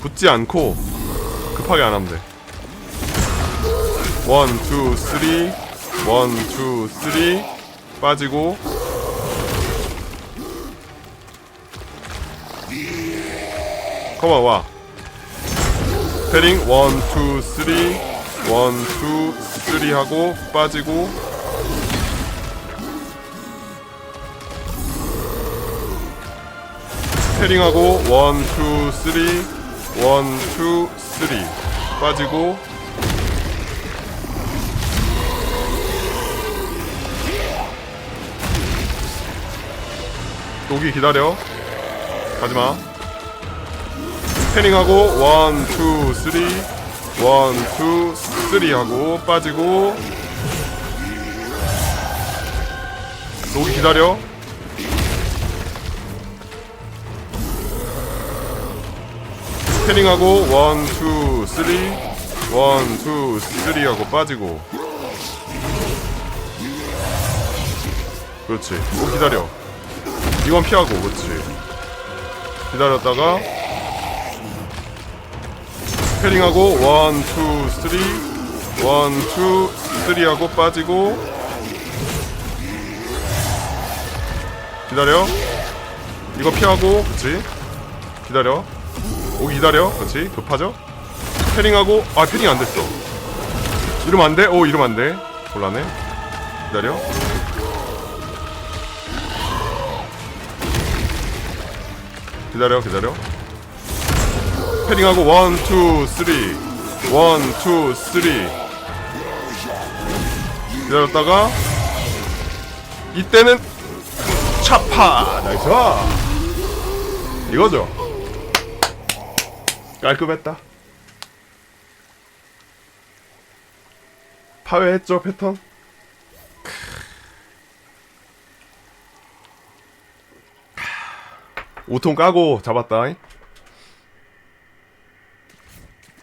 붙지 않고 급하게 안 하면 돼. 원, 투, 쓰리, 원, 투, 쓰리 빠지고. 컴온 와. 패링 원, 투, 쓰리, 원, 투, 쓰리 하고 빠지고. 패링하고 원, 투, 쓰리, 원, 투, 쓰리. 빠지고. 여기 기다려. 가지마. 패링하고 원, 투, 쓰리. 원, 투, 쓰리 하고 빠지고. 여기 기다려 패링하고 원, 투, 쓰리. 원, 투, 쓰리 하고 빠지고. 그렇지. 또 기다려. 이건 피하고 그렇지. 기다렸다가 패링하고 원, 투, 쓰리. 원, 투, 쓰리 하고 빠지고. 기다려. 이거 피하고 그렇지. 기다려 오기 기다려. 그렇지. 급하죠? 패링하고 아 패링 안 됐어. 이러면 안 돼? 오 이러면 안 돼. 곤란해. 기다려. 기다려 기다려. 패링하고 원, 투, 쓰리. 원, 투, 쓰리. 기다렸다가 이때는 차파. 나이스 이거죠 깔끔했다. 파괴했죠 패턴? 오통 까고 잡았다